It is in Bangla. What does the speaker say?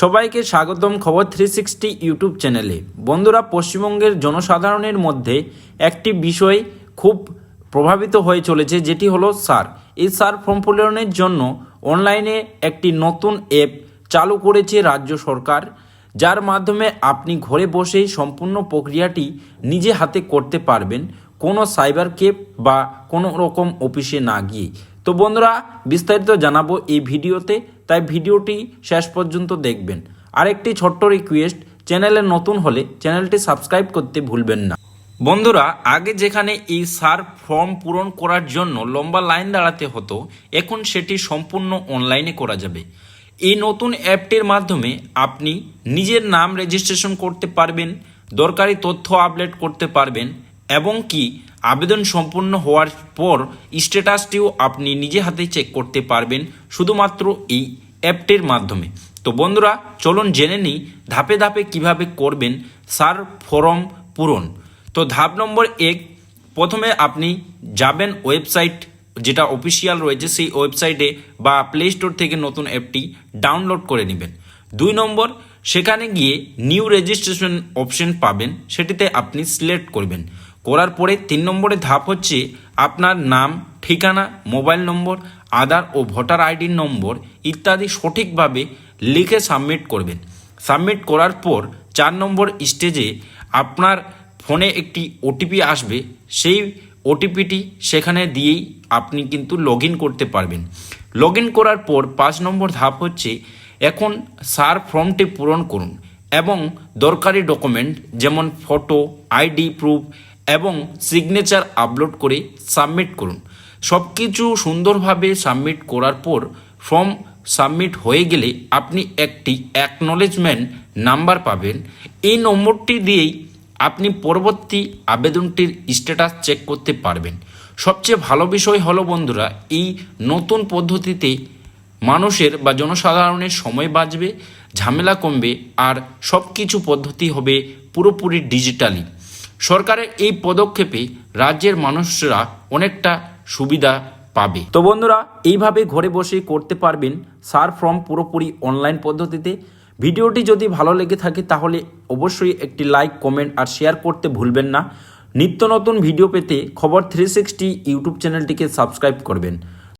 সবাইকে স্বাগতম খবর থ্রি সিক্সটি ইউটিউব চ্যানেলে। বন্ধুরা, পশ্চিমবঙ্গের জনসাধারণের মধ্যে একটি বিষয় খুব প্রভাবিত হয়ে চলেছে, যেটি হলো সার। এই সার ফর্ম পূরণের জন্য অনলাইনে একটি নতুন অ্যাপ চালু করেছে রাজ্য সরকার, যার মাধ্যমে আপনি ঘরে বসেই সম্পূর্ণ প্রক্রিয়াটি নিজে হাতে করতে পারবেন। কোনো সাইবার কেপ বা কোনো রকম অফিসে না গিয়ে। তো বন্ধুরা, বিস্তারিত জানাব এই ভিডিওতে, তাই ভিডিওটি শেষ পর্যন্ত দেখবেন। আরেকটি ছোট্ট রিকোয়েস্ট চ্যানেলে নতুন হলে চ্যানেলটি সাবস্ক্রাইব করতে ভুলবেন না। বন্ধুরা, আগে যেখানে এই সার ফর্ম পূরণ করার জন্য লম্বা লাইন দাঁড়াতে হতো, এখন সেটি সম্পূর্ণ অনলাইনে করা যাবে। এই নতুন অ্যাপটির মাধ্যমে আপনি নিজের নাম রেজিস্ট্রেশন করতে পারবেন, দরকারি তথ্য আপডেট করতে পারবেন এবং কি আবেদন সম্পূর্ণ হওয়ার পর স্ট্যাটাসটিও আপনি নিজে হাতে চেক করতে পারবেন শুধুমাত্র এই অ্যাপটির মাধ্যমে। তো বন্ধুরা, চলুন জেনে নিই ধাপে ধাপে কীভাবে করবেন সার ফর্ম পূরণ। তো ধাপ নম্বর এক, প্রথমে আপনি যাবেন ওয়েবসাইট, যেটা অফিসিয়াল রয়েছে সেই ওয়েবসাইটে বা প্লে স্টোর থেকে নতুন অ্যাপটি ডাউনলোড করে নেবেন। দুই নম্বর, সেখানে গিয়ে নিউ রেজিস্ট্রেশন অপশন পাবেন, সেটিতে আপনি সিলেক্ট করবেন। করার পরে তিন নম্বরে ধাপ হচ্ছে আপনার নাম, ঠিকানা, মোবাইল নম্বর, আধার ও ভোটার আইডির নম্বর ইত্যাদি সঠিকভাবে লিখে সাবমিট করবেন। সাবমিট করার পর চার নম্বর স্টেজে আপনার ফোনে একটি ওটিপি আসবে। সেই ওটিপিটি সেখানে দিয়েই আপনি কিন্তু লগ করতে পারবেন। লগ করার পর পাঁচ নম্বর ধাপ হচ্ছে এখন সার ফর্মটি পূরণ করুন এবং দরকারি ডকুমেন্ট যেমন ফটো, আইডি, প্রুফ এবং সিগনেচার আপলোড করে সাবমিট করুন। সব কিছু সুন্দরভাবে সাবমিট করার পর ফর্ম সাবমিট হয়ে গেলে আপনি একটি অ্যাকনোলেজমেন্ট নাম্বার পাবেন। এই নম্বরটি দিয়েই আপনি পরবর্তী আবেদনটির স্ট্যাটাস চেক করতে পারবেন। সবচেয়ে ভালো বিষয় হলো বন্ধুরা, এই নতুন পদ্ধতিতে মানুষের বা জনসাধারণের সময় বাঁচবে, ঝামেলা কমবে আর সব কিছু পদ্ধতি হবে পুরোপুরি ডিজিটালি সরকারের এই পদক্ষেপে রাজ্যের মানুষরা অনেকটা সুবিধা পাবে। তো বন্ধুরা, এইভাবে ঘরে বসে করতে পারবেন সার ফর্ম পুরোপুরি অনলাইন পদ্ধতিতে। ভিডিওটি যদি ভালো লেগে থাকে তাহলে অবশ্যই একটি লাইক, কমেন্ট আর শেয়ার করতে ভুলবেন না। নিত্য নতুন ভিডিও পেতে খবর থ্রি সিক্সটি ইউটিউব চ্যানেলটিকে সাবস্ক্রাইব করবেন।